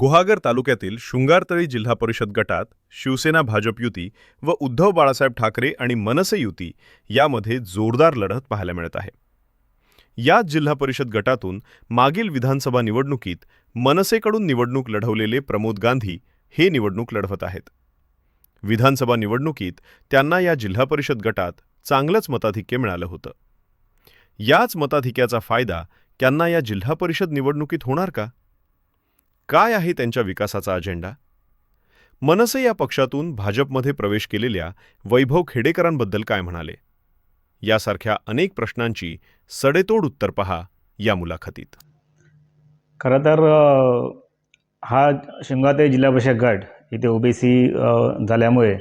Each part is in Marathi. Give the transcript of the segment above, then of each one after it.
गुहागर तालुक्यातील शृंगारतळी जिल्हा परिषद गटात शिवसेना भाजप युती व उद्धव बाळासाहेब ठाकरे आणि मनसे युती यामध्ये जोरदार लढत पाहायला मिळत आहे. याच जिल्हा परिषद गटातून मागील विधानसभा निवडणुकीत मनसेकडून निवडणूक लढवलेले प्रमोद गांधी हे निवडणूक लढवत आहेत. विधानसभा निवडणुकीत त्यांना या जिल्हा परिषद गटात चांगलंच मताधिक्य मिळालं होतं. याच मताधिक्याचा फायदा त्यांना या जिल्हा परिषद निवडणुकीत होणार का? काय आहे त्यांच्या विकासाचा अजेंडा मनसे या पक्षातून भाजपमध्ये प्रवेश केलेल्या वैभव खेडेकरांबद्दल काय म्हणाले? यासारख्या अनेक प्रश्नांची सडेतोड उत्तर पहा या मुलाखतीत. खरं तर हा शिंगाते जिल्हा परिषद गट इथे ओबीसी झाल्यामुळे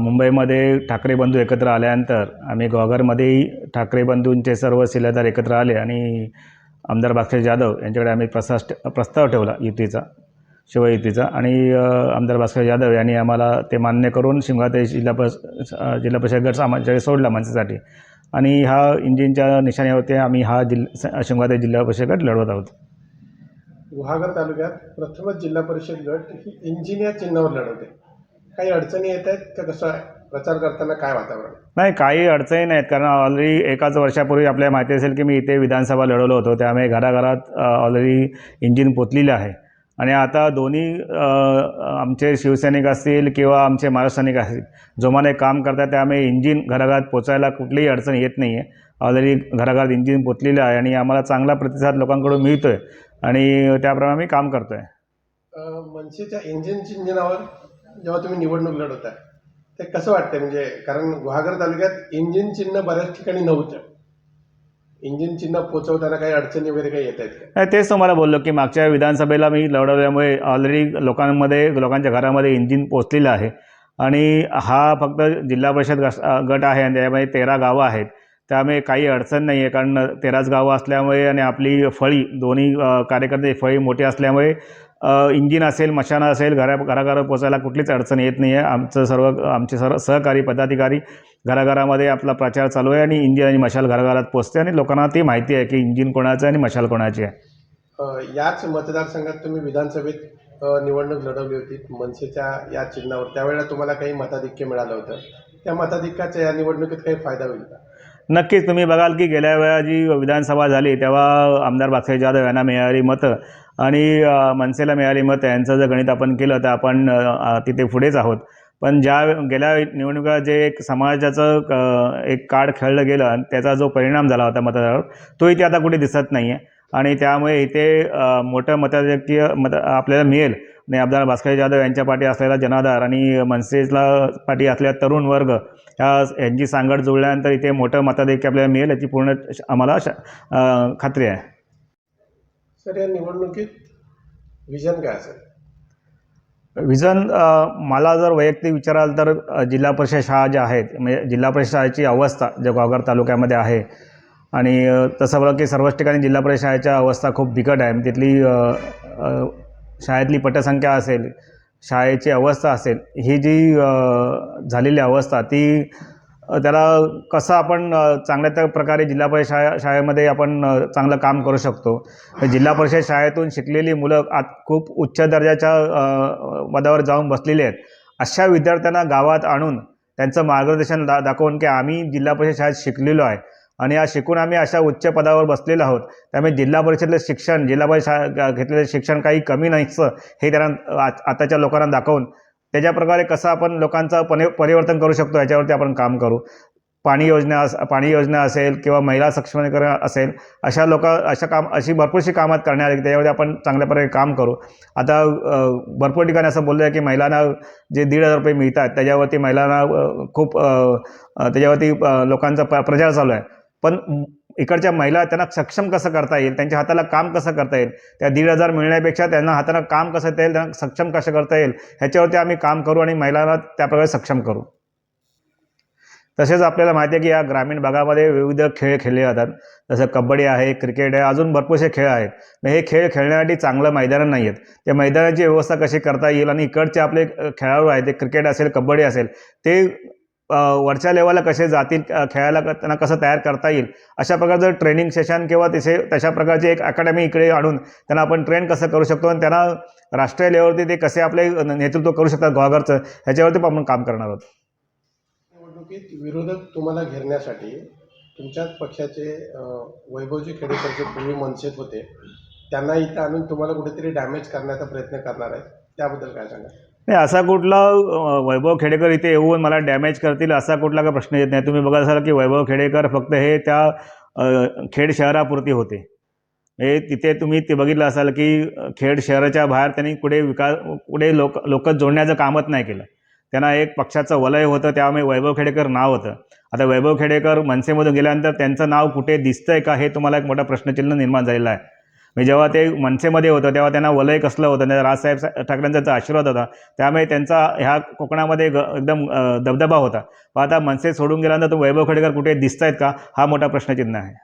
मुंबईमध्ये ठाकरे बंधू एकत्र आल्यानंतर आम्ही ग्वागरमध्येही ठाकरे बंधूंचे सर्व शिलेदार एकत्र आले आणि आमदार भास्कर जाधव यांच्याकडे आम्ही प्रस्ताव प्रस्ताव ठेवला युतीचा शिवयुतीचा. आणि आमदार भास्कर यादव यांनी आम्हाला ते मान्य करून शिंगाते जिल्हा पस जिल्हा परिषद गट आमच्याकडे सोडला मनसेसाठी आणि हा इंजिनच्या निशाण्यावरती आम्ही हा जिल्हा शिंगाते जिल्हा परिषद गट लढवत आहोत. गुहागर तालुक्यात प्रथमच जिल्हा परिषद गट ही इंजिनियर चिन्हावर लढवते. काही अडचणी येत आहेत का? कसं आहे? प्रचार करताना काय वातावरण? नाही काही अडचणी नाहीत. कारण ऑलरेडी एकाच वर्षापूर्वी आपल्याला माहिती असेल की मी इथे विधानसभा लढवलो होतो. त्यामुळे घराघरात ऑलरेडी इंजिन पोचलेलं आहे. आणि आता दोन्ही आमचे शिवसैनिक असतील किंवा आमचे महाराष्ट्र सैनिक असतील जोमाने काम करतात त्यामुळे इंजिन घराघरात पोचायला कुठलीही अडचण येत नाही आहे ऑलरेडी घराघरात इंजिन पोचलेलं आहे आणि आम्हाला चांगला प्रतिसाद लोकांकडून मिळतो आहे आणि त्याप्रमाणे आम्ही काम करतो आहे मनसेच्या इंजिन चिन्हावर जेव्हा तुम्ही निवडणूक लढवताय. ते कसं वाटतंय? म्हणजे कारण गुहागर तालुक्यात इंजिन चिन्ह बऱ्याच ठिकाणी नव्हतं. इंजिन चिन्ह पोचवताना काही अडचणी वगैरे काही येत आहेत का? नाही तेच तुम्हाला बोललो की मागच्या विधानसभेला मी लढवल्यामुळे ऑलरेडी लोकांमध्ये लोकांच्या घरामध्ये इंजिन पोचलेलं आहे. आणि हा फक्त जिल्हा परिषद गट आहे आणि त्यामध्ये तेरा गावं आहेत. त्यामुळे काही अडचण नाही आहे कारण तेराच गावं असल्यामुळे आणि आपली फळी दोन्ही कार्यकर्ते फळी मोठी असल्यामुळे इंजिन असेल मशाना असेल घरा घराघरा पोचायला कुठलीच अडचण येत नाही आहे आमचं सर्व आमचे सर्व सहकारी पदाधिकारी घराघरामध्ये आपला प्रचार चालू आहे आणि इंजिन आणि मशाल घराघरात पोचते आणि लोकांना ती माहिती आहे की इंजिन कोणाचं आहे आणि मशाल कोणाची आहे. याच मतदारसंघात तुम्ही विधानसभेत निवडणूक लढवली होती. मनसेच्या या चिन्हावर त्यावेळेला तुम्हाला काही मताधिक्य मिळालं होतं. त्या मताधिक्याचा या निवडणुकीत काही फायदा होईल का? नक्कीच. तुम्ही बघाल की गेल्या वेळा जी विधानसभा झाली तेव्हा आमदार बाक्षे जाधव यांना मिळाली मतं. आणि मनसेला मिळाली. मग यांचं जर गणित आपण केलं तर आपण तिथे पुढेच आहोत. पण ज्या गेल्या निवडणुका जे एक समाजाचं एक कार्ड खेळलं गेलं आणि त्याचा जो परिणाम झाला होता मतदारावर तो इथे आता कुठे दिसत नाही आहे आणि त्यामुळे इथे मोठं मताधिक्य मत आपल्याला मिळेल. आणि आमदार भास्कर जाधव यांच्या पाठी असलेला जनाधार आणि मनसेला पाठी असलेला तरुण वर्ग ह्या यांची सांगड जुळल्यानंतर इथे मोठं मताधिक्य आपल्याला मिळेल याची पूर्ण श- आम्हाला श- खात्री आहे. तर या निवडणुकीत विजन काय असेल? विजन मला जर वैयक्तिक विचाराल तर जिल्हा परिषद शाळा ज्या आहेत म्हणजे जिल्हा परिषद शाळेची अवस्था ज्या गावघर तालुक्यामध्ये आहे आणि तसं बघा की सर्वच ठिकाणी जिल्हा परिषद शाळेच्या अवस्था खूप बिकट आहे. तिथली शाळेतली पटसंख्या असेल शाळेची अवस्था असेल ही जी झालेली अवस्था ती त्याला कसं आपण चांगल्या त्या प्रकारे जिल्हा परिषद शाळा शाळेमध्ये आपण चांगलं काम करू शकतो. जिल्हा परिषद शाळेतून शिकलेली मुलं आत खूप उच्च दर्जाच्या पदावर जाऊन बसलेली आहेत. अशा विद्यार्थ्यांना गावात आणून त्यांचं मार्गदर्शन दा दाखवून की आम्ही जिल्हा परिषद शाळेत शिकलेलो आहे. आणि या शिकून आम्ही अशा उच्च पदावर बसलेलो आहोत. त्यामुळे जिल्हा परिषदेतलं शिक्षण जिल्हा परिषद घेतलेलं शिक्षण काही कमी नाहीचं हे त्यांना आताच्या लोकांना दाखवून त्याच्याप्रकारे कसं आपण लोकांचं पने परिवर्तन करू शकतो याच्यावरती आपण काम करू. पाणी योजना अस पाणी योजना असेल किंवा महिला सक्षमीकरण असेल अशा लोक अशा काम अशी भरपूरशी कामात करण्यात आली त्याच्यावरती आपण चांगल्या प्रकारे काम करू. आता भरपूर ठिकाणी असं बोललं आहे की महिलांना जे दीड हजार रुपये मिळतात त्याच्यावरती महिलांना खूप त्याच्यावरती लोकांचा प प्रचार चालू आहे. पण इकडच्या महिला त्यांना सक्षम कसं करता येईल? त्यांच्या हाताला काम कसं करता येईल? त्या दीड हजार मिळण्यापेक्षा त्यांना हाताला काम कसं येईल? त्यांना सक्षम कसं करता येईल? ह्याच्यावरती आम्ही काम करू आणि महिलांना त्याप्रकारे सक्षम करू. तसेच आपल्याला माहिती आहे की या ग्रामीण भागामध्ये विविध खेळ खेळले जातात. जसं कबड्डी आहे क्रिकेट आहे अजून भरपूरसे खेळ आहेत. मग हे खेळ खेळण्यासाठी चांगलं मैदानं नाही आहेत त्या मैदानाची व्यवस्था कशी करता येईल? आणि इकडचे आपले खेळाडू आहेत ते क्रिकेट असेल कबड्डी असेल ते वरच्या लेवलला कसे जातील खेळायला क- त्यांना कसं तयार करता येईल अशा प्रकारचं ट्रेनिंग सेशन किंवा तिथे तशा प्रकारची एक अकॅडमी इकडे आणून त्यांना आपण ट्रेन कसं करू शकतो आणि त्यांना राष्ट्रीय लेवलवरती ते कसे आपले नेतृत्व करू शकतात गुहागरचं ह्याच्यावरती पण आपण काम करणार आहोत. निवडणुकीत विरोधक तुम्हाला घेरण्यासाठी तुमच्याच पक्षाचे वैभवजी खेडेकर जे पूर्वी मनसेत होते त्यांना इथं आणून तुम्हाला कुठेतरी डॅमेज करण्याचा प्रयत्न करणार आहे त्याबद्दल काय सांगा नाही असा कुठला वैभव खेडेकर इथे येऊन मला डॅमेज करतील असा कुठला काही प्रश्न येत नाही. तुम्ही बघत असाल की वैभव खेडेकर फक्त हे त्या खेड शहरापुरती होते. हे तिथे तुम्ही ते बघितलं असाल की खेड शहराच्या बाहेर त्यांनी कुठे विकास कुठे लोक लोक जोडण्याचं कामच नाही केलं. त्यांना एक पक्षाचं वलय होतं त्यामुळे वैभव खेडेकर नाव होतं. आता वैभव खेडेकर मनसेमधून गेल्यानंतर त्यांचं नाव कुठे दिसतंय का हे तुम्हाला एक मोठा प्रश्नचिन्ह निर्माण झालेला आहे. म्हणजे जेव्हा ते मनसेमध्ये होतं तेव्हा त्यांना वलय कसलं होतं त्यांना राजसाहेब ठाकरेंचा आशीर्वाद होता त्यामुळे त्यांचा ह्या कोकणामध्ये ग एकदम दबदबा होता. पण आता मनसे सोडून गेल्यानंतर तो वैभव खडेकर कुठे दिसत आहेत का? हा मोठा प्रश्नचिन्ह आहे.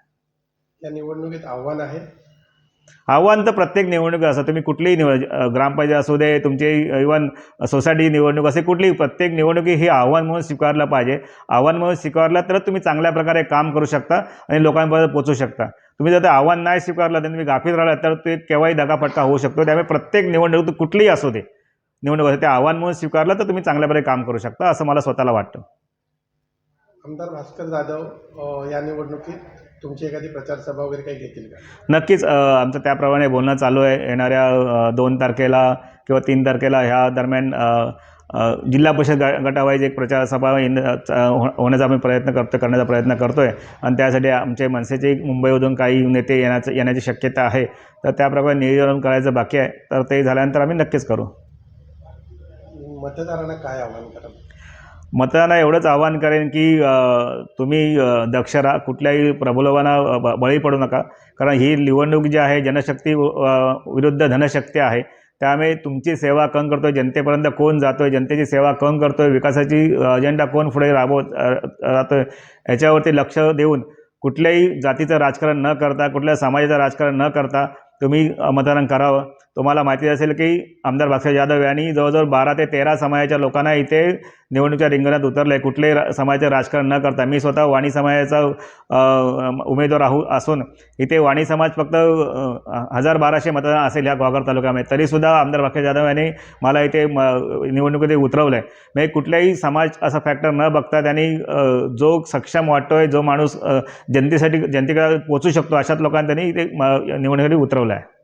या निवडणुकीत आव्हान आहे. आव्हान तर प्रत्येक निवडणूक असं तुम्ही कुठलीही निवड ग्रामपंचायत असू दे तुमची इवन सोसायटी निवडणूक असे कुठलीही प्रत्येक निवडणुकी ही आव्हान म्हणून स्वीकारलं पाहिजे. आव्हान म्हणून स्वीकारलं तर तुम्ही चांगल्या प्रकारे काम करू शकता आणि लोकांपर्यंत पोचू शकता. तुम्ही जर ते आव्हान नाही स्वीकारलं तर तुम्ही गाफीत राहिला तर ते केव्हाही दगाफटका होऊ शकतो. त्यामुळे प्रत्येक निवडणूक कुठलीही असू दे निवडणूक असते ते आव्हान म्हणून स्वीकारलं तर तुम्ही चांगल्या प्रकारे काम करू शकता असं मला स्वतःला वाटतं. आमदार भास्कर जाधव या निवडणुकीत तुमची एखादी प्रचार सभा वगैरे काही घेतील का? नक्कीच आमचं त्याप्रमाणे बोलणं चालू आहे. येणाऱ्या दोन तारखेला किंवा तीन तारखेला ह्या दरम्यान जिल्हा परिषद ग गटावाईज एक प्रचार सभा इन- च- हो- होण्याचा आम्ही प्रयत्न करतो करण्याचा प्रयत्न करतो आहे आणि त्यासाठी आमचे मनसेचे मुंबईमधून काही नेते येण्याचं येण्याची शक्यता आहे. तर त्याप्रमाणे नियोजन करायचं बाकी आहे. तर ते झाल्यानंतर आम्ही नक्कीच करू. मतदारांना काय आव्हान कराल? मतदारांना एवढंच आवाहन करेन की तुम्ही दक्ष राहा कुठल्याही प्रबोधनाला ब- बळी पडू नका. कारण ही निवडणूक जी आहे जनशक्ती विरुद्ध धनशक्ती आहे. त्यामुळे तुमची सेवा कोण करतोय जनतेपर्यंत कोण जातोय जनतेची सेवा कोण करतोय विकासाची अजेंडा कोण पुढे राबवत राहतो राहतोय याच्यावरती लक्ष देऊन कुठल्याही जातीचं राजकारण न करता कुठल्या समाजाचं राजकारण न करता तुम्ही मतदान करावं. तुम्हाला माहिती असेल की आमदार भास्कर जाधव यांनी जवळजवळ बारा ते तेरा समाजाच्या लोकांना इथे निवडणुकीच्या रिंगणात उतरलं. आहे कुठलेही रा समाजाचं राजकारण न करता. मी स्वतः वाणी समाजाचा उमेदवार राहू असून इथे वाणी समाज फक्त हजार बाराशे मतदान असेल ह्या ग्वागर तालुक्यामध्ये. तरीसुद्धा आमदार भास्कर जाधव यांनी मला इथे म निवडणुकीत उतरवलं आहे म्हणजे कुठल्याही समाज असा फॅक्टर न बघता त्यांनी जो सक्षम वाटतोय जो माणूस जनतेसाठी जनतेकडे पोचू शकतो अशाच लोकांना त्यांनी इथे म- निवडणुकीत उतरवलं आहे